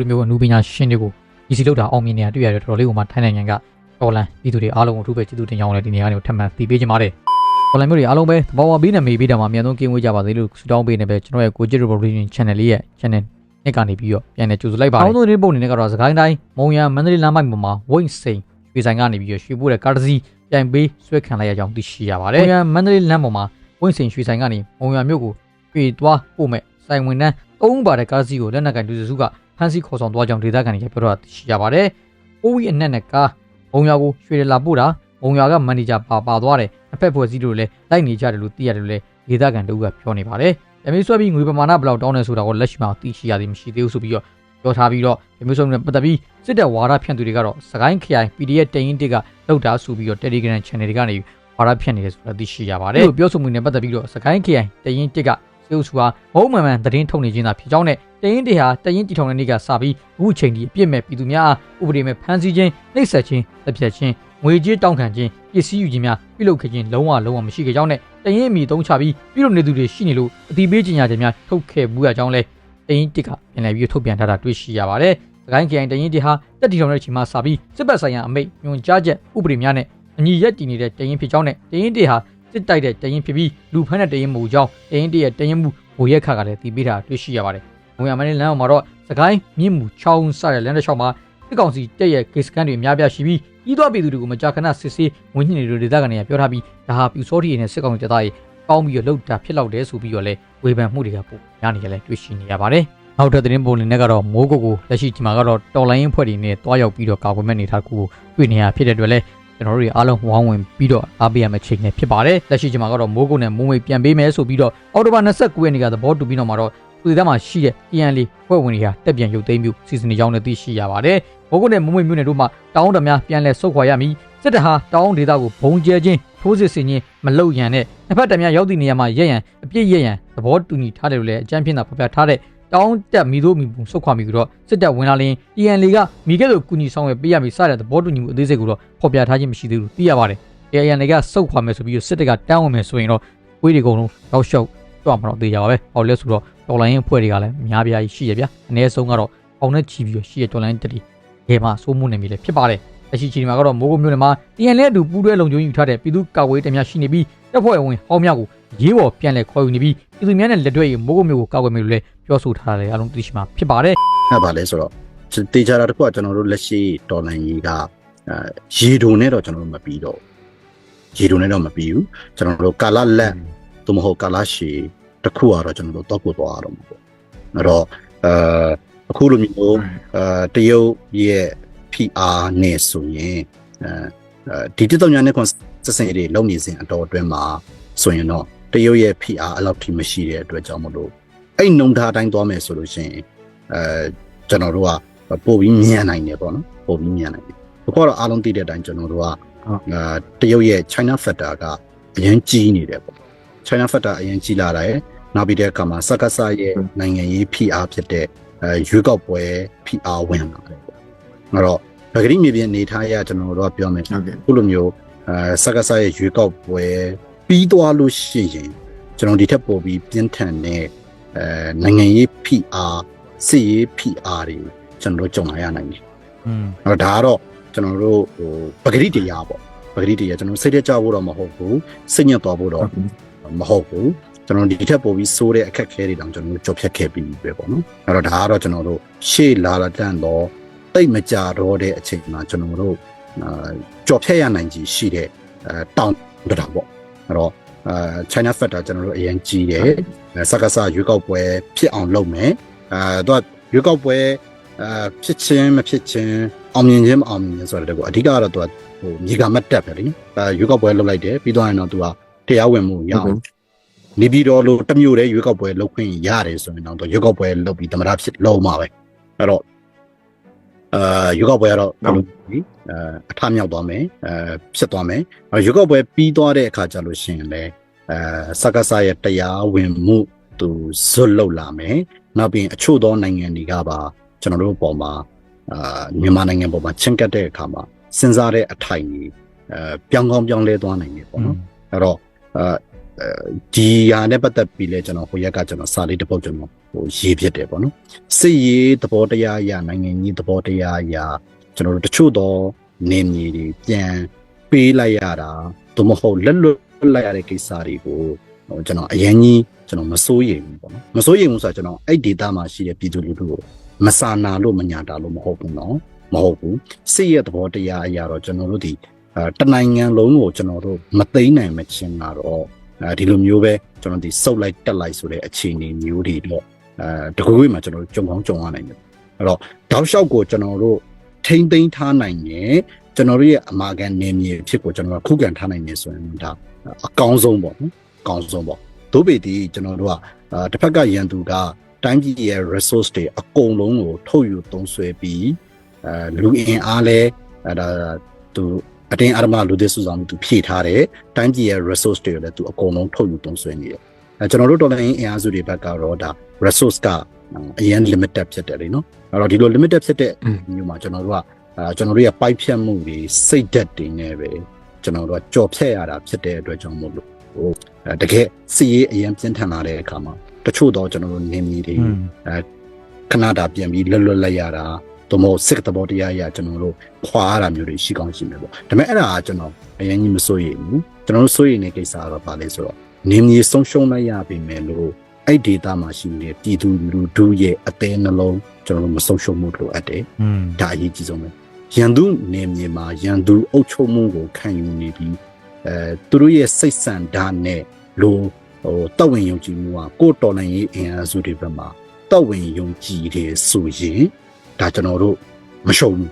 လိုမျိုးအနုပညာရှင်တွေကိုဒီစီလောက်တာအောင်မြင်နေတာတွေ့ရတယ်တော်တော်လေးကိုမှထိုင်းနိုင်ငံကတော်လန်ပြည်သူတွေအားလုံးကိုအထူးပဲကျေးဇူးတင်ကြောင်းလည်းဒီနေရာကနေထပ်မံသိပေးချင်ပါတယ်တော်လန်မျိုးတွေအားလုံးပဲသဘောဝပေးနေမေးပေးတာမှာအများဆုံးကင်းဝေးကြပါစေလို့ဆုတောင်းပေးနေပဲကျွန်တော်ရဲ့ကိုကြည့် revolution channel လေးရဲ့ channel နှစ်ကနေပြီးတော့ပြန်လည်ကြိုဆိုလိုက်ပါတယ်။အောင်းဆုံးဒီပုံနေနဲ့ကတော့စကိုင်းတိုင်းမုံရမန္တလေးလမ်းပိုင်းပေါ်မှာဝိတ်စိန်ရွှေဆိုင်ကနေပြီးတော့ရွှေပို့တဲ့ကားတစ်စီးပြန်ပေးဆွဲခံလိုက်ရကြောင်းသိရှိရပါတယ်။မုံရမန္တလေးလမ်းပေါ်မှာဝိတ်စိန်ရွှေဆိုင်ကနေမုံရမြို့ကိုရွှေသွားပို့မဲ့ဆိုင်ဝင်တန်းသုံးပါတဲ့ကားတစ်စီးကိုလက်နက်ကန်ဒူစုက ဖမ်းဆီးခေါ်ဆောင်သွားကြောင်းဒေသခံတွေကပြောတော့သိရှိရပါတယ်။အိုးဝီအနက်နဲ့ကားမုံရကိုရွှေလာပို့တာမုံရကမန်နေဂျာပါပါသွားတယ်။အဖက်ဖွဲ့စည်းလို့လည်းလိုက်နေကြတယ်လို့သိရတယ်လို့လည်းဒေသခံတို့ကပြောနေပါတယ်။အမေဆွဲပြီးငွေပမာဏဘယ်လောက်တောင်းနေဆိုတာကိုလက်ရှိမှာသိရှိရသည်မရှိသေးဘူးဆိုပြီးတော့ပြောထားပြီးတော့ဒီမျိုးစုံနဲ့ပတ်သက်ပြီးစစ်တပ်ဝါဒဖြန့်သူတွေကတော့စကိုင်းခရိုင် PDF တရင်တစ်ကလောက်တာဆိုပြီးတော့ Telegram Channel တွေကနေဝါဒဖြန့်နေတယ်ဆိုတာသိရှိရပါတယ်။ပြောဆိုမှုနဲ့ပတ်သက်ပြီးတော့စကိုင်းခရိုင်တရင်တစ်ကစေုပ်စုဟာမုံမှန်မှန်သတင်းထုတ်နေခြင်းသာဖြစ်ကြောင်းနဲ့ တရင်တစ်ဟာတရင်တီထောင်တဲ့နေ့ကစပြီးအခုချိန်ထိအပြစ်မဲ့ပြည်သူများဥပဒေမဲ့ဖမ်းဆီးခြင်းနှိပ်စက်ခြင်းတပ်ဖြတ်ခြင်းငွေကြေးတောင်းခံခြင်းပစ္စည်းယူခြင်းများပြုလုပ်ခဲ့ခြင်းလုံးဝလုံးဝမရှိခဲ့ကြောင်းနဲ့တရင်အမိသုံးချပြီးပြုလုပ်နေသူတွေရှိနေလို့အတိပေးခြင်းညာခြင်းများထုတ်ခဲ့မှုရကြောင်းလဲတရင်တစ်ကပြန်လည်ပြီးထုတ်ပြန်ထားတာတွေ့ရှိရပါတယ်။စကိုင်းခရိုင်တရင်တစ်ဟာတက်တီထောင်တဲ့ချိန်မှစပြီးစစ်ပတ်ဆိုင်ရာအမိန့်ညွှန်ကြားချက်ဥပဒေများနဲ့အညီရက်တည်နေတဲ့တရင်ဖြစ်ကြောင်းနဲ့တရင်တစ်ဟာစစ်တိုက်တဲ့တရင်ဖြစ်ပြီးလူဖမ်းတဲ့တရင်မူကြောင်းတရင်တစ်ရဲ့တရင်မှုဘိုရက်ခါကလည်းတည်ပေးတာတွေ့ရှိရပါတယ်။ ငွေရမင်းလမ်းအောင်မှာတော့စကိုင်းမြင့်မှုချောင်းစတဲ့လမ်းတစ်လျှောက်မှာစစ်ကောင်စီတက်ရဲ့ကေစကန်တွေအများပြားရှိပြီးဤသောပြည်သူတွေကိုမကြာခဏစစ်ဆေးဝင်ညှိနေလို့ဒေသခံတွေကပြောထားပြီးဒါဟာပြူစောထီနဲ့စစ်ကောင်စီတပ်သားတွေကောင်းပြီးတော့လှုပ်တာဖြစ်လောက်တယ်ဆိုပြီးတော့လဲဝေဖန်မှုတွေကပိုများနေကြလဲတွေ့ရှိနေရပါတယ်။နောက်ထပ်သတင်းပုံတွေနဲ့ကတော့မိုးကုတ်ကိုလက်ရှိဒီမှာကတော့တော်လိုင်းဖွဲ့တွေနဲ့တွားရောက်ပြီးတော့ကာကွယ်မဲ့နေတာကူကိုတွေ့နေရဖြစ်တဲ့အတွက်လဲကျွန်တော်တို့တွေအားလုံးဝိုင်းဝင်ပြီးတော့အားပေးရမယ့်ချိန်နဲ့ဖြစ်ပါတယ်။လက်ရှိဒီမှာကတော့မိုးကုတ်နဲ့မိုးမိတ်ပြန်ပေးမယ်ဆိုပြီးတော့အော်တိုဘာ29ရက်နေ့ကသဘောတူပြီးတော့မှာတော့ သူတွေမှာရှိတဲ့ EN လေးဖွဲ့ဝင်တွေဟာတက်ပြန်ရုပ်သိမ်းမှုစီစဉ်နေကြောင်းလည်းသိရှိရပါတယ်။မိုးကုတ်နဲ့မိုးမိတ်မြို့နယ်တို့မှာတောင်းတများပြန်လဲဆုတ်ခွာရမည်စစ်တပ်ဟာတောင်းဒေသကိုဘုံကျဲခြင်းထိုးစစ်ဆင်ခြင်းမလုပ်ရန်နဲ့တစ်ဖက်တများရောက်သည့်နေရာမှာရက်ရန်အပြစ်ရက်ရန်သဘောတူညီထားတယ်လို့လည်းအကြမ်းဖျင်းတာဖော်ပြထားတဲ့တောင်းတက်မိတို့မိပုံဆုတ်ခွာမိကြတော့စစ်တပ်ဝင်လာရင် EN လေးကမိခဲ့လို့ကူညီဆောင်ရွက်ပေးရမည်စတဲ့သဘောတူညီမှုအသေးစိတ်ကိုတော့ဖော်ပြထားခြင်းမရှိသေးဘူးသိရပါတယ်။ EN လေးကဆုတ်ခွာမယ်ဆိုပြီးစစ်တပ်ကတန်းဝင်မယ်ဆိုရင်တော့ဝေးတွေကုန်လုံးရောက်ရှောက် တော့မှာတော့သေးကြပါပဲ။ဟောလဲဆိုတော့တော်လိုင်းရဲ့ဖွဲ့တွေကလည်းအများပြားရှိရဗျာ။အနည်းဆုံးကတော့အောင်နဲ့ချီပြီးရှိရတော်လိုင်းတက်တီငယ်မှာစိုးမှုနေပြီလေဖြစ်ပါတယ်။အရှိချီဒီမှာကတော့မိုးကုတ်မြို့နယ်မှာ TN နဲ့အတူပူးတွဲလုံခြုံယူထားတဲ့ပြည်သူ့ကာကွယ်ရေးတပ်များရှိနေပြီးတပ်ဖွဲ့ဝင်ဟောင်းများကိုရေးပေါ်ပြန်လည်ခေါ်ယူနေပြီးပြည်သူများနဲ့လက်တွဲရေးမိုးကုတ်မြို့ကိုကာကွယ်မယ်လို့လည်းပြောဆိုထားတယ်အားလုံးသိရှိမှာဖြစ်ပါတယ်အဲ့ပါလဲဆိုတော့တေချာတာတစ်ခုကကျွန်တော်တို့လက်ရှိဒေါ်လာကြီးကအဲရေဒုံနဲ့တော့ကျွန်တော်တို့မပြီးတော့ရေဒုံနဲ့တော့မပြီးဘူးကျွန်တော်တို့ကာလလက် သို့မဟုတ်ကာလရှည်တစ်ခုကတော့ကျွန်တော်တို့တော့ကိုသွားရတော့မှာပေါ့အဲ့တော့အဲအခုလိုမျိုးအဲတရုတ်ရဲ့ PR နဲ့ဆိုရင်အဲဒီတစ်တော့ညာနဲ့ကွန်စစင်တွေလုံနေစဉ်အတော်အတွင်းမှာဆိုရင်တော့တရုတ်ရဲ့ PR အဲ့လောက်ထိမရှိတဲ့အတွက်ကြောင့်မလို့အဲ့နှုံထားတိုင်းသွားမယ်ဆိုလို့ရှိရင်အဲကျွန်တော်တို့ကပို့ပြီးမြန်နိုင်တယ်ပေါ့နော်ပို့ပြီးမြန်နိုင်တယ်ဘုခေါ်တော့အားလုံးသိတဲ့အတိုင်းကျွန်တော်တို့ကအာတရုတ်ရဲ့ China factor ကအရင်ကြီးနေတယ်ပေါ့ China factor အရင်ကြီးလာတယ်နောက်ပြီးတဲ့အခါမှာစက္ကစရဲ့နိုင်ငံရေး PR ဖြစ်တဲ့အဲရွေးကောက်ပွဲ PR ဝင်လာတယ်ပေါ့အဲ့တော့ပဂရိမြေပြင်အနေထားအရကျွန်တော်တို့ကပြောမယ်ဟုတ်ကဲ့ခုလိုမျိုးအဲစက္ကစရဲ့ရွေးကောက်ပွဲပြီးသွားလို့ရှိရင်ကျွန်တော်ဒီထက်ပိုပြီးပြင်းထန်တဲ့အဲနိုင်ငံရေး PR စစ်ရေး PR တွေကျွန်တော်တို့ကြုံလာရနိုင်တယ်อืมအဲ့တော့ဒါကတော့ကျွန်တော်တို့ဟိုပဂရိတရားပေါ့ပဂရိတရားကျွန်တော်စိတ်တက်ကြဖို့တော့မဟုတ်ဘူးစိတ်ညစ်သွားဖို့တော့ မဟုတ်ဘူးကျွန်တော်ဒီထက်ပိုပြီးစိုးတဲ့အခက်အခဲတွေတောင်ကျွန်တော်တို့ကြော်ဖြတ်ခဲ့ပြီးပြီပဲပေါ့နော်အဲ့တော့ဒါကတော့ကျွန်တော်တို့ရှေ့လာလာတန်တော့တိတ်မကြတော့တဲ့အချိန်မှာကျွန်တော်တို့အာကြော်ဖြတ်ရနိုင်ကြီးရှိတဲ့အဲတောင်တတာပေါ့အဲ့တော့အာ China Factor ကျွန်တော်တို့အရင်ကြီးတယ်အဲစက္ကစရွေးကောက်ပွဲဖြစ်အောင်လုပ်မယ်အဲတော့ရွေးကောက်ပွဲအာဖြစ်ချင်းမဖြစ်ချင်းအောင်မြင်ခြင်းမအောင်မြင်ခြင်းဆိုတဲ့တကူအဓိကကတော့သူကဟိုမြေကမတ်တက်ပဲလေအဲရွေးကောက်ပွဲလုပ်လိုက်တယ်ပြီးတော့ရင်တော့သူက တရားဝင်မှုရအောင်နေပြီးတော့လို့တစ်မျိုးတည်းရွေးကောက်ပွဲလုပ်ခွင့်ရတယ်ဆိုရင်တော့သူရွေးကောက်ပွဲလုပ်ပြီးသမရဖြစ်လုံးမှာပဲအဲ့တော့အာရွေးကောက်ပွဲကတော့ဘယ်လိုလဲအဲအထမြောက်သွားမယ်အဲဖြစ်သွားမယ်ရွေးကောက်ပွဲပြီးသွားတဲ့အခါကျလို့ရှိရင်လည်းအဲစက္ကစရဲ့တရားဝင်မှုသူဇွတ်လောက်လာမယ်နောက်ပြီးရင်အချို့သောနိုင်ငံတွေကပါကျွန်တော်တို့အပေါ်မှာအာမြန်မာနိုင်ငံပေါ်မှာချင်းကပ်တဲ့အခါမှာစဉ်းစားတဲ့အထိုင်ကြီးအဲပြောင်းကောင်းပြောင်းလဲသွားနိုင်တယ်ပေါ့နော်အဲ့တော့ အာအဲဒီဟာနဲ့ပတ်သက်ပြီးလဲကျွန်တော်ဟိုရက်ကကျွန်တော်စာလေးတစ်ပုဒ်ကျွန်တော်ဟိုရေးဖြစ်တယ်ပေါ့နော်စစ်ရေးသဘောတရားအရာနိုင်ငံကြီးသဘောတရားအရာကျွန်တော်တို့တချို့သောနေမြေတွေပြန်ပေးလိုက်ရတာသို့မဟုတ်လက်လွတ်လိုက်ရတဲ့ကိစ္စတွေကိုဟိုကျွန်တော်အရင်ကြီးကျွန်တော်မစိုးရိမ်ဘူးပေါ့နော်မစိုးရိမ်ဘူးဆိုတော့ကျွန်တော်အဲ့ဒေတာမှာရှိတဲ့ပြည်သူလူထုကိုမစာနာလို့မညာတာလို့မဟုတ်ဘူးနော်မဟုတ်ဘူးစစ်ရဲ့သဘောတရားအရာတော့ကျွန်တော်တို့ဒီအဲ တနိုင်ငံလုံးကိုကျွန်တော်တို့မသိမ်းနိုင်မချင်းတော့အဲဒီလိုမျိုးပဲကျွန်တော်ဒီစုပ်လိုက်တက်လိုက်ဆိုတဲ့အခြေအနေမျိုးတွေတော့အဲတကူကြီးမှာကျွန်တော်တို့ကြုံကောင်းကြုံရနိုင်တယ်အဲ့တော့တောက်လျှောက်ကိုကျွန်တော်တို့ထိမ့်သိမ်းထားနိုင်ရင်ကျွန်တော်တို့ရဲ့အမာကန်နေမြေဖြစ်ကိုကျွန်တော်တို့ခုခံထားနိုင်နေဆိုရင်ဒါအကောင်းဆုံးပေါ့နော်အကောင်းဆုံးပေါ့ဒို့ပေဒီကျွန်တော်တို့ကအာတစ်ဖက်ကရန်သူကတိုင်းပြည်ရဲ့ resource တွေအကုန်လုံးကိုထုတ်ယူသုံးစွဲပြီးအဲလူအင်အားလဲအဲဒါသူ အတင်းအဓမ္မလူသစ်စုဆောင်မှုသူဖြည့်ထားတယ်တိုင်းပြည်ရဲ့ resource တွေကိုလည်းသူအကုန်လုံးထုတ်ယူသုံးစွဲနေတယ်အဲကျွန်တော်တို့တော်လိုင်းအင်အားစုတွေဘက်ကတော့ဒါ resource ကအရင် limited ဖြစ်တယ်လေနော်အဲ့တော့ဒီလို limited ဖြစ်တဲ့မျိုးမှာကျွန်တော်တို့ကအဲကျွန်တော်တို့ရဲ့ပိုက်ဖြတ်မှုတွေစိတ်ဓာတ်တွေနဲ့ပဲကျွန်တော်တို့ကကြော်ဖြတ်ရတာဖြစ်တဲ့အတွက်ကြောင့်မို့လို့ဟိုအဲတကယ်စီရေးအရင်ပြင်းထန်လာတဲ့အခါမှာတချို့တော့ကျွန်တော်တို့နေမီတွေအဲခဏတာပြန်ပြီးလွတ်လွတ်လိုက်ရတာ သို့မဟုတ်စစ်တဘောတရားအရကျွန်တော်တို့ခွာရတာမျိုးတွေရှိကောင်းရှိမယ်ပေါ့ဒါပေမဲ့အဲ့ဒါကကျွန်တော်အရင်ကြီးမစိုးရိမ်ဘူးကျွန်တော်တို့စိုးရိမ်တဲ့ကိစ္စကတော့ပါလေဆိုတော့နေမြေဆုံးရှုံးလိုက်ရပြီမယ်လို့အဲ့ဒေတာမှာရှိနေတဲ့ပြည်သူလူထုရဲ့အသေးနှလုံးကျွန်တော်တို့မဆုံးရှုံးမှုလိုအပ်တယ်อืมဒါအရေးကြီးဆုံးပဲရန်သူနေမြေမှာရန်သူအုပ်ချုပ်မှုကိုခံယူနေပြီးအဲသူတို့ရဲ့စိတ်ဆန္ဒနဲ့လိုဟိုတတ်ဝင်ယုံကြည်မှုကကိုယ်တော်နိုင်ရေးအင်အားစုတွေဘက်မှာတတ်ဝင်ယုံကြည်တယ်ဆိုရင် ဒါကျွန်တော်တို့မရှုံးဘူး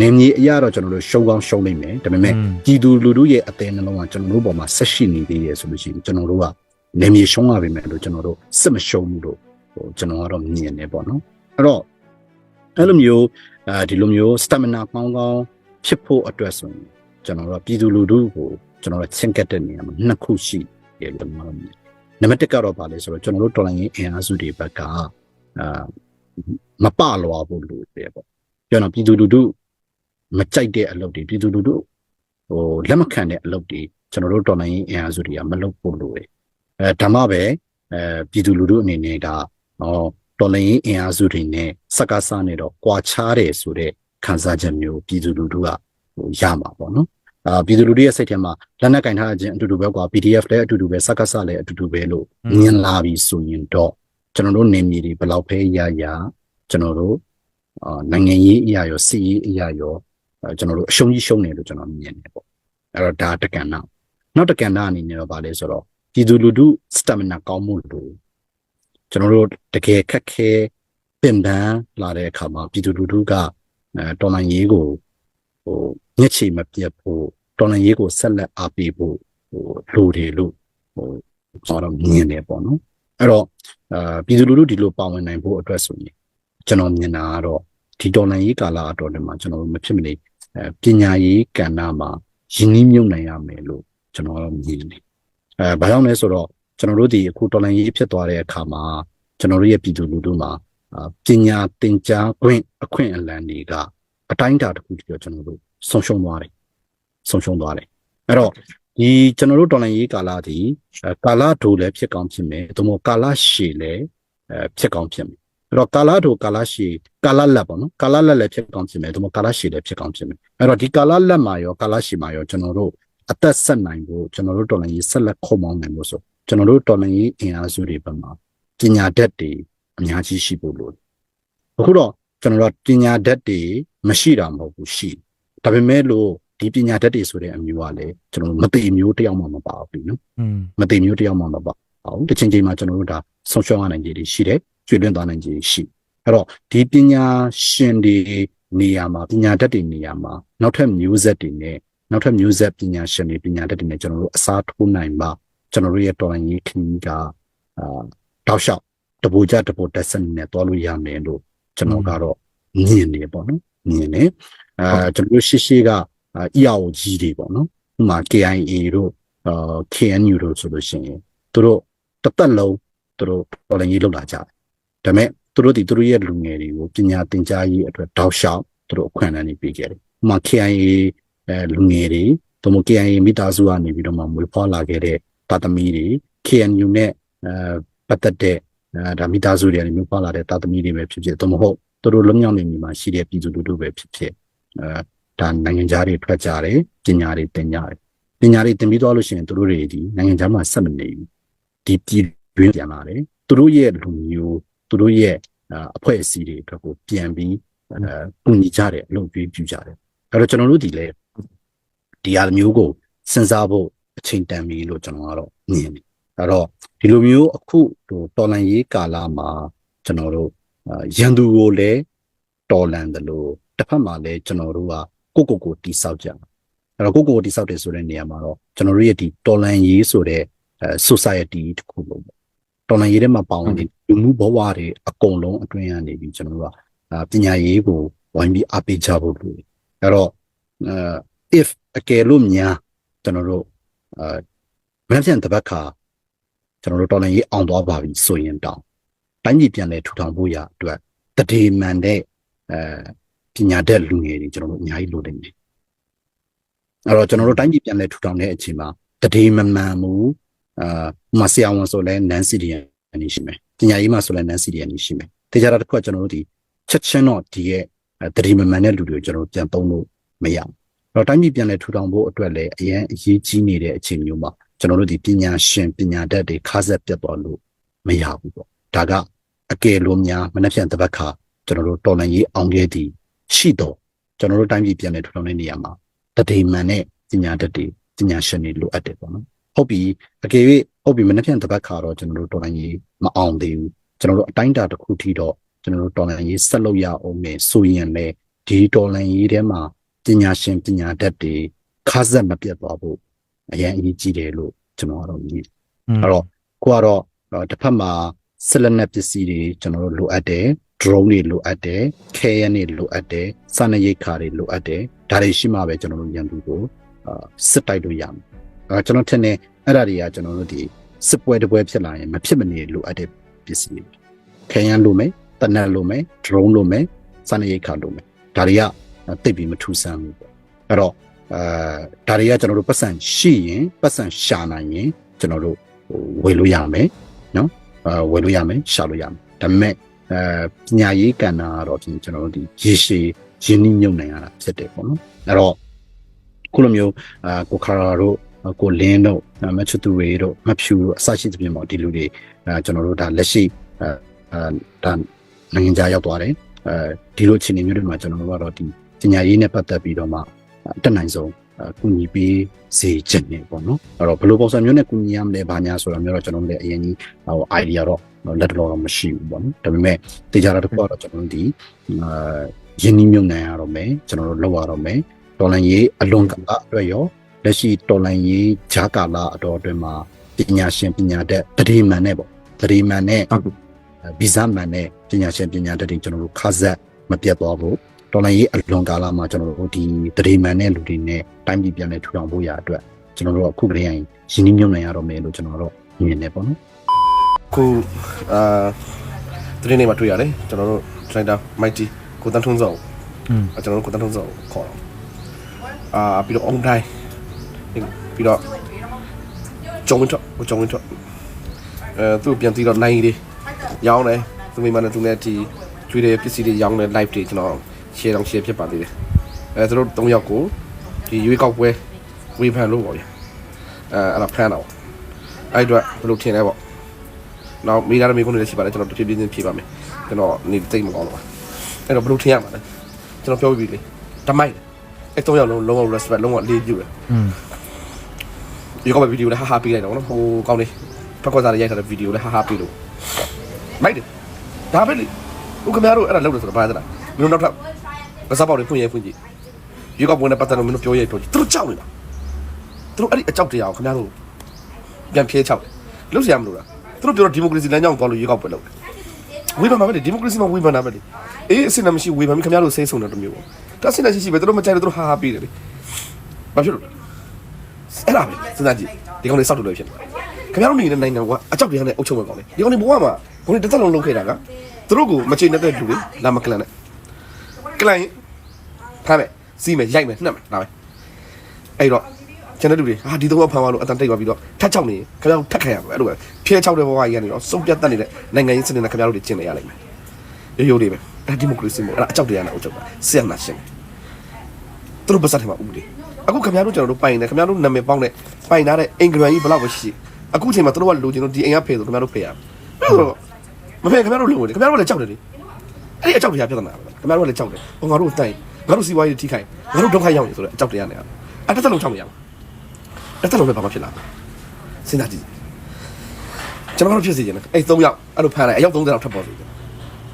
နေမြေအရာတော့ကျွန်တော်တို့ရှုံးကောင်းရှုံးနိုင်မယ်ဒါပေမဲ့ပြည်သူလူထုရဲ့အသေးနှလုံးကကျွန်တော်တို့ပေါ်မှာဆက်ရှိနေသေးတယ်ဆိုလို့ရှိရင်ကျွန်တော်တို့ကနေမြေရှုံးရပါမယ်လို့ကျွန်တော်တို့စစ်မရှုံးဘူးလို့ဟိုကျွန်တော်ကတော့မြင်နေပေါ့နော်အဲ့တော့အဲ့လိုမျိုးအဲဒီလိုမျိုး stamina ကောင်းကောင်းဖြစ်ဖို့အတွက်ဆိုရင်ကျွန်တော်တို့ပြည်သူလူထုကိုကျွန်တော်တို့ချင်းကတ်တဲ့နေရာမှာနှစ်ခုရှိတယ်လို့ပြောလို့နံပါတ်1ကတော့ဗာလဲဆိုတော့ကျွန်တော်တို့တော်လိုင်းရေးအင်အားစုတွေဘက်ကအာ မပလွာဖို့လိုတယ်ပေါ့ကျွန်တော်ပြည်သူလူထုမကြိုက်တဲ့အလုပ်တွေပြည်သူလူထုဟိုလက်မခံတဲ့အလုပ်တွေကျွန်တော်တို့တော်လိုင်းရေးအင်အားစုတွေကမလုပ်ဖို့လိုတယ်အဲဒါမှပဲအဲပြည်သူလူထုအနေနဲ့ဒါဟောတော်လိုင်းရေးအင်အားစုတွေနဲ့စက္ကစနဲ့တော့ကွာခြားတယ်ဆိုတဲ့ခံစားချက်မျိုးပြည်သူလူထုကဟိုရမှာပေါ့နော်အာပြည်သူလူထုရဲ့စိတ်ထဲမှာလက်နက်ကင်ထားခြင်းအတူတူပဲကွာ PDF လည်းအတူတူပဲစက္ကစလည်းအတူတူပဲလို့မြင်လာပြီဆိုရင်တော့ ကျွန်တော်တို့နေမြေတွေဘယ်လောက်ပဲရရကျွန်တော်တို့အာနိုင်ငံရေးအရာရောစီရေးအရာရောအဲကျွန်တော်တို့အရှုံးကြီးရှုံးတယ်လို့ကျွန်တော်မြင်တယ်ပေါ့အဲ့တော့ဒါတက္ကနာနောက်တက္ကနာအနေနဲ့တော့ဗာလဲဆိုတော့ပြည်သူလူထု stamina ကောင်းမှုလို့ကျွန်တော်တို့တကယ်ခက်ခဲပင်ပန်းလာတဲ့အခါမှာပြည်သူလူထုကအဲတော်လိုင်းရေးကိုဟိုညက်ချီမပြတ်ဖို့တော်လိုင်းရေးကိုဆက်လက်အားပေးဖို့ဟိုလိုတယ်လို့ဟိုကျွန်တော်မြင်တယ်ပေါ့နော် အဲ့တော့အာပြည်သူလူထုဒီလိုပါဝင်နိုင်ဖို့အတွက်ဆိုရင်ကျွန်တော်မြင်တာကတော့ဒီတော်လိုင်းရေးကာလအတော်တည်းမှာကျွန်တော်မဖြစ်မနေအဲပညာရေးကဏ္ဍမှာရင်းနှီးမြှုပ်နှံရမယ်လို့ကျွန်တော်မြင်တယ်အဲဘာကြောင့်လဲဆိုတော့ကျွန်တော်တို့ဒီအခုတော်လိုင်းရေးဖြစ်သွားတဲ့အခါမှာကျွန်တော်တို့ရဲ့ပြည်သူလူထုမှာအာပညာသင်ကြားခွင့်အခွင့်အလမ်းတွေကအတိုင်းအတာတစ်ခုတည်းကျွန်တော်တို့ဆုံးရှုံးသွားတယ်ဆုံးရှုံးသွားတယ်အဲ့တော့ ဒီကျွန်တော်တို့တော်လိုင်းရေးကာလဒီအဲကာလဒိုလည်းဖြစ်ကောင်းဖြစ်မယ်သို့မဟုတ်ကာလရှည်လည်းအဲဖြစ်ကောင်းဖြစ်မယ်အဲ့တော့ကာလဒိုကာလရှည်ကာလလက်ပေါ့နော်ကာလလက်လည်းဖြစ်ကောင်းဖြစ်မယ်သို့မဟုတ်ကာလရှည်လည်းဖြစ်ကောင်းဖြစ်မယ်အဲ့တော့ဒီကာလလက်မှာရောကာလရှည်မှာရောကျွန်တော်တို့အသက်ဆက်နိုင်ဖို့ကျွန်တော်တို့တော်လိုင်းရေးဆက်လက်ခုံမောင်းနိုင်ဖို့ဆိုကျွန်တော်တို့တော်လိုင်းရေးအင်အားစုတွေဘက်မှာပညာတတ်တွေအများကြီးရှိဖို့လိုတယ်အခုတော့ကျွန်တော်တို့ပညာတတ်တွေမရှိတာမဟုတ်ဘူးရှိဒါပေမဲ့လို့ ဒီပညာတတ်တွေဆိုတဲ့အမျိုးကလည်းကျွန်တော်တို့မသိမျိုးတယောက်မှမပါဘူးနော်อืมမသိမျိုးတယောက်မှမပါဘူးတစ်ချိန်ချိန်မှာကျွန်တော်တို့ဒါဆုံးရှုံးရနိုင်ခြေတွေရှိတယ်ကျွေးလွင့်သွားနိုင်ခြေတွေရှိအဲ့တော့ဒီပညာရှင်တွေနေရာမှာပညာတတ်တွေနေရာမှာနောက်ထပ်မျိုးဆက်တွေနဲ့နောက်ထပ်မျိုးဆက်ပညာရှင်တွေပညာတတ်တွေနဲ့ကျွန်တော်တို့အစားထိုးနိုင်ပါကျွန်တော်တို့ရဲ့တော်ရင်ခင်းကအာတောက်လျှောက်တပူကြတပူတက်စနဲ့တွားလို့ရမယ်လို့ကျွန်တော်ကတော့မြင်နေပေါ့နော်မြင်နေအာကျွန်တော်တို့ရှိရှိက EAO ကြီးတွေပေါ့နော်ဥပမာ KIA တို့အာ KNU တို့ဆိုလို့ရှိရင်သူတို့တစ်သက်လုံးသူတို့တော်လည်းရေးလောက်လာကြတယ်ဒါပေမဲ့သူတို့ဒီသူတို့ရဲ့လူငယ်တွေကိုပညာသင်ကြားရေးအတွက်တောက်လျှောက်သူတို့အခွင့်အလမ်းတွေပေးခဲ့တယ်ဥပမာ KIA အဲလူငယ်တွေသူတို့ KIA မိသားစုကနေပြီးတော့မှမွေးဖွားလာခဲ့တဲ့တာသမီတွေ KNU နဲ့အဲပတ်သက်တဲ့အဲဒါမိသားစုတွေကနေမျိုးပွားလာတဲ့တာသမီတွေပဲဖြစ်ဖြစ်သို့မဟုတ်သူတို့လွတ်မြောက်နေနေမှာရှိတဲ့ပြည်သူလူထုပဲဖြစ်ဖြစ်အဲ ဒါနိုင်ငံသားတွေထွက်ကြတယ်ပညာတွေသင်ကြတယ်ပညာတွေသင်ပြီးသွားလို့ရှိရင်သူတို့တွေဒီနိုင်ငံသားမှာဆက်မနေဘူးဒီပြည်တွင်းပြန်လာတယ်သူတို့ရဲ့လူမျိုးသူတို့ရဲ့အာအဖွဲ့အစည်းတွေအတွက်ကိုပြန်ပြီးအဲပုံညီကြတယ်အလုပ်ကျွေးပြကြတယ်အဲ့တော့ကျွန်တော်တို့ဒီလေဒီအမျိုးကိုစဉ်းစားဖို့အချိန်တန်ပြီလို့ကျွန်တော်ကတော့မြင်တယ်အဲ့တော့ဒီလိုမျိုးအခုဟိုတော်လန်ရေးကာလမှာကျွန်တော်တို့အာရန်သူကိုလည်းတော်လန်တယ်လို့တစ်ဖက်မှာလည်းကျွန်တော်တို့က ကိုယ့်ကိုယ်ကိုတိဆောက်ကြတယ်အဲ့တော့ကိုယ့်ကိုယ်ကိုတိဆောက်တယ်ဆိုတဲ့နေရာမှာတော့ကျွန်တော်တို့ရဲ့ဒီတော်လန်ရေးဆိုတဲ့အဲ society တစ်ခုလုံးပေါ့တော်လန်ရေးထဲမှာပါဝင်တဲ့လူမှုဘဝတွေအကုန်လုံးအတွင်းကနေပြီးကျွန်တော်တို့ကအာပညာရေးကိုဝိုင်းပြီးအပေးကြဖို့လိုတယ်အဲ့တော့အဲ if အကယ်လို့များကျွန်တော်တို့အာမနက်ဖြန်တစ်ပတ်ခါကျွန်တော်တို့တော်လန်ရေးအောင်သွားပါပြီဆိုရင်တောင်တိုင်းပြည်ပြန်လဲထူထောင်ဖို့ရအတွက်တတိမှန်တဲ့အဲ ပညာတတ်လူငယ်တွေကျွန်တော်တို့အများကြီးလိုနေတယ်အဲ့တော့ကျွန်တော်တို့တိုင်းပြည်ပြန်လဲထူထောင်တဲ့အချိန်မှာတတိမမှန်မှုအာမဆရာဝန်ဆိုလဲနန်းစီဒီယန်နေရှိမယ်ပညာရေးမှာဆိုလဲနန်းစီဒီယန်နေရှိမယ်တေချာတာတစ်ခုကကျွန်တော်တို့ဒီချက်ချင်းတော့ဒီရဲ့အဲတတိမမှန်တဲ့လူတွေကိုကျွန်တော်တို့ပြန်သုံးလို့မရဘူးတော့တိုင်းပြည်ပြန်လဲထူထောင်ဖို့အတွက်လည်းအရင်အရေးကြီးနေတဲ့အချိန်မျိုးမှာကျွန်တော်တို့ဒီပညာရှင်ပညာတတ်တွေခါဆက်ပြတ်သွားလို့မရဘူးပေါ့ဒါကအကယ်လို့များမနှက်ဖြန်တစ်ပတ်ခါကျွန်တော်တို့တော်လန်ရေးအောင်ခဲ့သည် ရှိတော့ကျွန်တော်တို့တိုင်းပြည်ပြန်လဲထူထောင်တဲ့နေရာမှာတတိမှန်တဲ့ပညာတတ်တွေပညာရှင်တွေလိုအပ်တယ်ပေါ့နော်ဟုတ်ပြီအကယ်၍ဟုတ်ပြီမနှက်ဖြန်တစ်ပတ်ခါတော့ကျွန်တော်တို့တော်လန်ရေးမအောင်သေးဘူးကျွန်တော်တို့အတိုင်းအတာတစ်ခုထိတော့ကျွန်တော်တို့တော်လန်ရေးဆက်လုပ်ရအောင်မယ်ဆိုရင်လေဒီတော်လန်ရေးထဲမှာပညာရှင်ပညာတတ်တွေခါဆက်မပြတ်သွားဖို့အရင်အရေးကြီးတယ်လို့ကျွန်တော်ကတော့မြင်အဲ့တော့ကိုကတော့အော်တစ်ဖက်မှာဆက်လက်နဲ့ပစ္စည်းတွေကျွန်တော်တို့လိုအပ်တယ် drone တွေလိုအပ်တယ်ခဲရန်တွေလိုအပ်တယ်စာနေရိတ်ခါတွေလိုအပ်တယ်ဒါတွေရှိမှပဲကျွန်တော်တို့ရန်သူကိုအာစစ်တိုက်လို့ရမယ်အဲကျွန်တော်ထင်တယ်အဲ့ဒါတွေကကျွန်တော်တို့ဒီစစ်ပွဲတစ်ပွဲဖြစ်လာရင်မဖြစ်မနေလိုအပ်တဲ့ပစ္စည်းတွေခဲရန်လိုမယ်တနက်လိုမယ် drone လိုမယ်စာနေရိတ်ခါလိုမယ်ဒါတွေကတိတ်ပြီးမထူးဆန်းဘူးပေါ့အဲ့တော့အဲဒါတွေကကျွန်တော်တို့ပတ်စံရှိရင်ပတ်စံရှာနိုင်ရင်ကျွန်တော်တို့ဟိုဝယ်လို့ရမယ်နော်အဲဝယ်လို့ရမယ်ရှာလို့ရမယ်ဒါပေမဲ့ အဲပညာရေးကဏ္ဍကတော့ဖြင့်ကျွန်တော်တို့ဒီရေရှည်ရင်းနှီးမြုပ်နှံရတာဖြစ်တယ်ပေါ့နော်အဲ့တော့ခုလိုမျိုးအာကိုခါရာတို့ကိုလင်းတို့မချူတူရီတို့မဖြူတို့အစရှိသဖြင့်ပေါ့ဒီလူတွေအဲကျွန်တော်တို့ဒါလက်ရှိအဲအဲဒါနိုင်ငံခြားရောက်သွားတယ်အဲဒီလိုအခြေအနေမျိုးတွေမှာကျွန်တော်တို့ကတော့ဒီပညာရေးနဲ့ပတ်သက်ပြီးတော့မှအတက်နိုင်ဆုံးအကူညီပေးစေချင်နေပေါ့နော်အဲ့တော့ဘယ်လိုပုံစံမျိုးနဲ့ကူညီရမလဲဘာညာဆိုတာမျိုးတော့ကျွန်တော်တို့လည်းအရင်ကြီးဟို idea တော့ လက်တော်တော့မရှိဘူးပေါ့နော်ဒါပေမဲ့တေချာတာတစ်ခုကတော့ကျွန်တော်တို့ဒီအာယင်းနှီးမြုံနှံရတော့မယ်ကျွန်တော်တို့လောက်ရတော့မယ်တော်လန်ရေးအလွန်ကအတွက်ရောလက်ရှိတော်လန်ရေးဂျာကာလာအတော်အတွင်းမှာပညာရှင်ပညာတတ်တတိမှန်နဲ့ပေါ့တတိမှန်နဲ့ဟုတ်ကဲ့ဗီဇမှန်နဲ့ပညာရှင်ပညာတတ်တွေကျွန်တော်တို့ခါဆက်မပြတ်သွားဘူးတော်လိုင်းရေးအလွန်ကာလမှာကျွန်တော်တို့ဒီတရေမှန်တဲ့လူတွေနဲ့တိုင်းပြည်ပြန်လဲထူထောင်ဖို့ရအတွက်ကျွန်တော်တို့အခုကလေးရင်ရင်းနှီးမြှုပ်နှံရတော့မယ်လို့ကျွန်တော်တို့မြင်နေပေါ့နော် ခုအာတရင်နေမှာတွေ့ရတယ်ကျွန်တော်တို့ trainer mighty ကိုတန်းထုံးစောอืมကျွန်တော်တို့ကိုတန်းထုံးစောခေါ်တော့အာပြီးတော့ on time ပြီးတော့ဂျုံဝင်တော့ကိုဂျုံဝင်တော့အဲသူပြန်ပြီးတော့နိုင်လေးရောင်းတယ်သူမိမနဲ့သူနဲ့ဒီကျွေးတဲ့ပစ္စည်းတွေရောင်းတဲ့ live တွေကျွန်တော် share တော့ share ဖြစ်ပါသေးတယ်အဲသူတို့၃ယောက်ကိုဒီရွေးကောက်ပွဲဝေဖန်လို့ပေါ့ဗျအဲအဲ့ဒါဖန်တော့အဲ့အတွက်ဘယ်လိုထင်လဲပေါ့ နောက်မိသားစုမိကုန်းတွေလည်းရှိပါတယ်ကျွန်တော်တဖြည်းဖြည်းချင်းဖြေပါမယ်ကျွန်တော်နေသိမ့်မကောင်းတော့ပါအဲ့တော့ဘယ်လိုထင်ရမှာလဲကျွန်တော်ပြောပြီးပြီလေတမိုက်အဲ့တော့ရောက်လုံးလုံးဝ respect လုံးဝလေးပြည့်တယ်อืมဒီကောဗီဒီယိုလည်းဟာဟာပေးလိုက်တော့နော်ဟိုကောင်းလေးဖက်ကွက်စားရိုက်ထားတဲ့ဗီဒီယိုလည်းဟာဟာပေးလို့မိုက်တယ်ဒါပဲလေဦးခင်ဗျားတို့အဲ့ဒါလုပ်လို့ဆိုတော့ဘာလဲလားမင်းတို့နောက်ထပ်မစားပေါက်တွေဖွင့်ရဲဖွင့်ကြည့်ဒီကောဝင်တဲ့ပတ်သက်လို့မင်းတို့ပြောရဲပြောကြည့်သူတို့ကြောက်နေတာသူတို့အဲ့ဒီအကြောက်တရားကိုခင်ဗျားတို့ပြန်ဖြဲချောက်တယ်လုပ်စရာမလိုလား သူတို့ပြောတော့ဒီမိုကရေစီလမ်းကြောင်းသွားလို့ရွေးကောက်ပွဲလုပ်တယ်ဝေဖန်ပါပဲလေဒီမိုကရေစီမှာဝေဖန်တာပဲလေအေးအစ်စ်နဲ့မရှိဝေဖန်ပြီးခင်ဗျားတို့စိတ်ဆုံတဲ့တမျိုးပေါ့ဒါစစ်နဲ့ရှိရှိပဲသူတို့မကြိုက်လို့သူတို့ဟာဟာပေးတယ်လေဘာဖြစ်လို့လဲအဲ့ဒါပဲစဉ်းစားကြည့်ဒီကောင်လေးစောက်တူလို့ဖြစ်နေခင်ဗျားတို့နေတဲ့နိုင်ငံကအကြောက်တရားနဲ့အုပ်ချုပ်မဲ့ကောင်လေးဒီကောင်လေးဘဝမှာဘုံလေးတစ်သက်လုံးလုပ်ခဲ့တာကသူတို့ကိုမချိန်တဲ့လူတွေလာမကလန်နဲ့ကလန်ဖမ်းမယ်စီးမယ်ရိုက်မယ်နှက်မယ်ဒါပဲအဲ့တော့ ကျန်တဲ့လူတွေဟာဒီတော့ဖမ်းသွားလို့အတန်တိတ်သွားပြီးတော့ထက်ချောက်နေခင်ဗျားတို့ထက်ခံရမှာအဲ့လိုပဲဖျဲချောက်တဲ့ဘဝကြီးကနေတော့စုံပြတ်တက်နေတဲ့နိုင်ငံရေးစနစ်နဲ့ခင်ဗျားတို့တွေကျင့်နေရလိမ့်မယ်ရိုးရိုးလေးပဲအဲ့ဒီမိုကရေစီမို့အဲ့ဒါအကြောက်တရားနဲ့အုပ်ချုပ်တာဆီယမ်နာရှင်သူတို့ပါစတ်ထဲမှာဥပဒေအခုခင်ဗျားတို့ကျွန်တော်တို့ပိုင်နေခင်ဗျားတို့နာမည်ပေါင်းတဲ့ပိုင်ထားတဲ့အင်္ဂလန်ကြီးဘယ်လောက်ပဲရှိရှိအခုချိန်မှာသူတို့ကလိုချင်လို့ဒီအိမ်ကဖေဆိုခင်ဗျားတို့ဖေရမယ်အဲ့တော့မဖေခင်ဗျားတို့လိုတယ်ခင်ဗျားတို့လည်းကြောက်တယ်လေအဲ့ဒီအကြောက်တရားပြဿနာပဲခင်ဗျားတို့လည်းကြောက်တယ်ဟောငါတို့တိုင်ငါတို့စီးပွားရေးထိခိုက်ငါတို့ဒုက္ခရောက်နေဆိုတော့အကြောက်တရားနဲ့အဲ့တစ်သက်လုံးကြောက်နေရမှာ အဲ့တက်လုံးလည်းဘာမှဖြစ်လာဘူးစဉ်းစားကြည့်ကျွန်တော်တို့ဖြစ်စီခြင်းအဲ့၃ယောက်အဲ့လိုဖမ်းလိုက်အယောက်30လောက်ထပ်ပေါ်စီ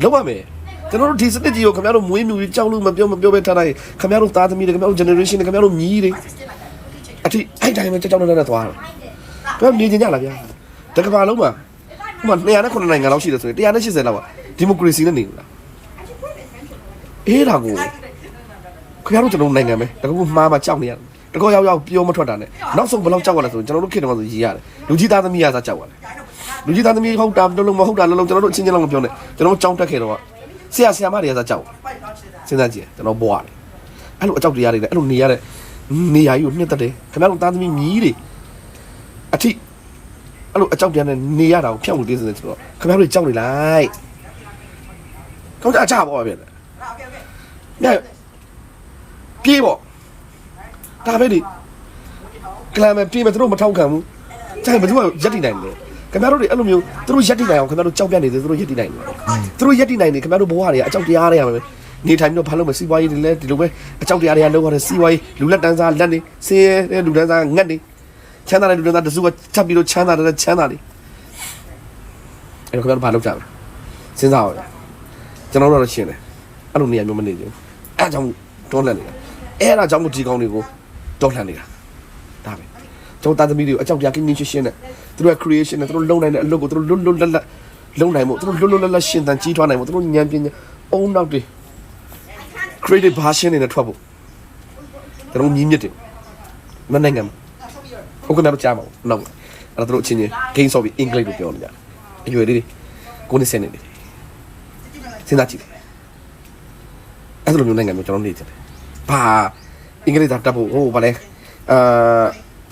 လောက်ပါမယ်ကျွန်တော်တို့ဒီစနစ်ကြီးကိုခင်ဗျားတို့မွေးမြူကြီးကြောက်လို့မပြောမပြောပဲထားလိုက်ခင်ဗျားတို့သားသမီးတွေခင်ဗျားတို့ generation တွေခင်ဗျားတို့မြီးတွေအတိအဲ့တိုင်းပဲကြောက်ကြောက်နေနေသွားတယ်ခင်ဗျားမြင်ကြလားဗျာတကဘာလုံးမှာဟိုမှာ209နိုင်ငံလောက်ရှိတယ်ဆိုရင်180လောက်ကဒီမိုကရေစီနဲ့နေဘူးလားအေးဒါကိုခင်ဗျားတို့ကျွန်တော်နိုင်ငံပဲတကယ်မှားမှကြောက်နေရတယ် တကောရောက်ရောက်ပြောမထွက်တာနဲ့နောက်ဆုံးဘယ်လောက်ကြောက်ရလဲဆိုရင်ကျွန်တော်တို့ခေတ္တမှာဆိုရေးရတယ်လူကြီးသားသမီးရစားကြောက်ရတယ်လူကြီးသားသမီးဟုတ်တာလုံးမဟုတ်တာလုံးကျွန်တော်တို့အချင်းချင်းလောက်မပြောနဲ့ကျွန်တော်တို့ကြောင်းတက်ခဲ့တော့ဆရာဆရာမတွေရစားကြောက်စဉ်းစားကြည့်ကျွန်တော်ဘွားတယ်အဲ့လိုအကြောက်တရားတွေနဲ့အဲ့လိုနေရတဲ့နေရာကြီးကိုနှစ်သက်တယ်ခင်ဗျားတို့သားသမီးမြည်တွေအထိအဲ့လိုအကြောက်တရားနဲ့နေရတာကိုဖြောင့်လို့တင်းစနေဆိုတော့ခင်ဗျားတို့ကြောက်နေလိုက်ကောင်းကြအချပေါ့ဗျာညပြေးပေါ့ ဒါပဲလေကလမ်းမဲ့ပြေးမဲ့သူတို့မထောက်ခံဘူးကျန်ဘယ်သူကရက်တည်နိုင်တယ်ခင်ဗျားတို့တွေအဲ့လိုမျိုးသူတို့ရက်တည်နိုင်အောင်ခင်ဗျားတို့ကြောက်ပြနေတယ်သူတို့ရက်တည်နိုင်တယ်သူတို့ရက်တည်နိုင်တယ်ခင်ဗျားတို့ဘဝတွေကအကြောက်တရားတွေရမယ်နေထိုင်ပြီးတော့ဘာလို့မစီးပွားရေးတွေလဲဒီလိုပဲအကြောက်တရားတွေကလောက်ရတဲ့စီးပွားရေးလူလက်တန်းစားလက်နေစင်းရဲတဲ့လူတန်းစားငတ်နေချမ်းသာတဲ့လူတန်းစားတစုကချက်ပြီးတော့ချမ်းသာတဲ့ချမ်းသာနေအဲ့တော့ခင်ဗျားတို့ဘာလုပ်ကြလဲစဉ်းစားပါဦးကျွန်တော်တို့တော့ရှင်းတယ်အဲ့လိုနေရာမျိုးမနေဘူးအဲ့ဒါကြောင့်တွန်းလှန်နေတာအဲ့ဒါကြောင့်မို့ဒီကောင်းတွေကို တော်လှန်နေတာဒါပဲကျွန်တော်တာသမီးတွေကိုအကြောက်တရားကင်းကင်းရှင်းရှင်းနဲ့သူတို့က creation နဲ့သူတို့လုံနိုင်တဲ့အလုပ်ကိုသူတို့လွတ်လွတ်လပ်လပ်လုံနိုင်မှုသူတို့လွတ်လွတ်လပ်လပ်ရှင်းတန်ကြီးထွားနိုင်မှုသူတို့ဉာဏ်ပညာအုံနောက်တွေ creative version တွေနဲ့ထွက်ဖို့ကျွန်တော်မြင်းမြစ်တယ်မနိုင်ငမ်ဟုတ်ကဲ့တော့ကြားမအောင်နောက်အဲ့တော့သူတို့အချင်းချင်း game ဆော့ပြီး English လို့ပြောနေကြတယ်အရွယ်လေးတွေကိုနေစနေတယ်စဉ်းစားကြည့်အဲ့လိုမျိုးနိုင်ငံမျိုးကျွန်တော်နေကြတယ်ဘာ အင်္ဂလိပ်သာတက်ဖို့ဟိုဗာလဲအာ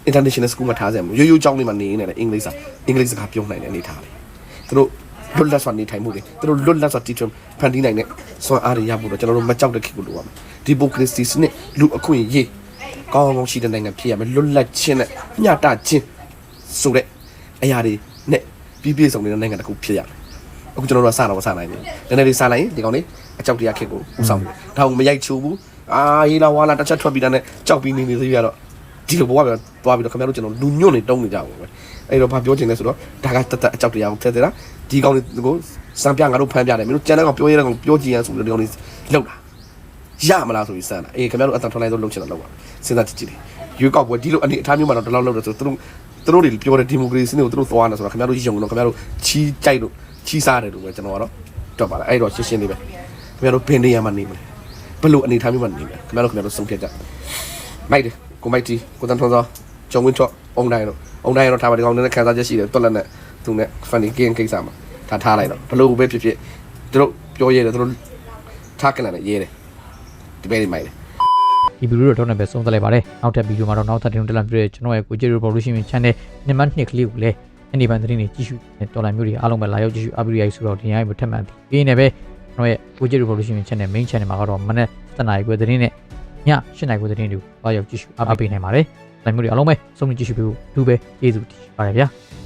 international school မှာထားစရာမလိုရိုးရိုးကျောင်းလေးမှာနေနေတယ်အင်္ဂလိပ်စာအင်္ဂလိပ်စကားပြောနိုင်တဲ့အနေထားလေးသူတို့လွတ်လပ်စွာနေထိုင်မှုတွေသူတို့လွတ်လပ်စွာတည်ထွင်ဖန်တီးနိုင်တဲ့စွမ်းအားတွေရဖို့တော့ကျွန်တော်တို့မကြောက်တဲ့ခေတ်ကိုလိုရမယ်ဒီမိုကရေစီစနစ်လူအခွင့်အရေးကောင်းကောင်းရှိတဲ့နိုင်ငံဖြစ်ရမယ်လွတ်လပ်ခြင်းနဲ့မျှတခြင်းဆိုတဲ့အရာတွေနဲ့ပြည့်ပြည့်စုံနေတဲ့နိုင်ငံတစ်ခုဖြစ်ရမယ်အခုကျွန်တော်တို့ကစတော့မစနိုင်ဘူးနည်းနည်းလေးစလိုက်ရင်ဒီကောင်လေးအကြောက်တရားခေတ်ကိုဥဆောင်တယ်ဒါကိုမရိုက်ချိုးဘူး အာဟေးလာဝါလာတစ်ချက်ထွက်ပြီးတာနဲ့ကြောက်ပြီးနေနေသေးရတော့ဒီလိုဘဝကသွားပြီးတော့ခင်ဗျားတို့ကျွန်တော်လူညွန့်နေတုံးနေကြပါပဲအဲ့တော့ဘာပြောချင်လဲဆိုတော့ဒါကတသက်အကြောက်တရားကိုထည့်သေးတာဒီကောင်လေးကိုစံပြငါတို့ဖမ်းပြတယ်မင်းတို့ကျန်တဲ့ကောင်ပြောရတဲ့ကောင်ပြောကြည့်ရဆိုလို့ဒီကောင်လေးလောက်တာရမလားဆိုပြီးစမ်းတာအေးခင်ဗျားတို့အတန်ထွက်လိုက်တော့လုပ်ချင်တာလုပ်ပါစဉ်းစားကြည့်ကြည့်ရွေးကောက်ပွဲဒီလိုအနေအထားမျိုးမှာတော့ဒီလောက်လုပ်တယ်ဆိုသူတို့သူတို့တွေပြောတဲ့ဒီမိုကရေစီနဲ့ကိုသူတို့သွားနေဆိုတော့ခင်ဗျားတို့ယုံတော့ခင်ဗျားတို့ချီးကြိုက်လို့ချီးစားတယ်လို့ပဲကျွန်တော်ကတော့တွက်ပါလားအဲ့တော့ရှင်းရှင်းလေးပဲခင်ဗျားတို့ဘယ်နေရာမှာနေမလဲ ဘယ်လိုအနေအထားမျိုးမှာနေမလဲခင်ဗျားတို့ခင်ဗျားတို့ဆုံးဖြတ်ကြမိုက်တယ်ကိုမိုက်တီကိုတန်ထွန်းစောဂျုံဝင်းချော့အုံတိုင်းတော့အုံတိုင်းတော့ထားပါဒီကောင်နဲ့ခံစားချက်ရှိတယ်တွက်လက်နဲ့သူနဲ့ funny game ကိစ္စမှာဒါထားလိုက်တော့ဘယ်လိုပဲဖြစ်ဖြစ်သူတို့ပြောရတယ်သူတို့ထားကန်တယ်ရေးတယ်ဒီပဲနေမိုက်တယ်ဒီဗီဒီယိုတော့တော့လည်းပဲဆုံးသက်လိုက်ပါတယ်နောက်ထပ်ဗီဒီယိုမှာတော့နောက်ထပ်တင်တက်လာပြည့်ကျွန်တော်ရဲ့ကိုကြည့် revolution channel နံပါတ်2ကလေးကိုလည်းအနေပန်သတင်းတွေကြည့်ရှုတော်လိုင်းမျိုးတွေအားလုံးပဲလာရောက်ကြည့်ရှုအပရိယဆိုတော့ဒီညမှာထပ်မံပြီးပြီးနေပဲ ကျွန်တော်ရဲ့ကိုကြည့် revolution channel main channel မှာကတော့မနေ့7နာရီခွဲသတင်းနဲ့ည8နာရီခွဲသတင်းတွေကိုလာရောက်ကြည့်ရှုအားပေးနိုင်ပါတယ်။လိုင်းမျိုးတွေအားလုံးပဲစုံကြည့်ရှုပြီးလို့လူပဲကျေးဇူးတင်ပါတယ်ဗျာ။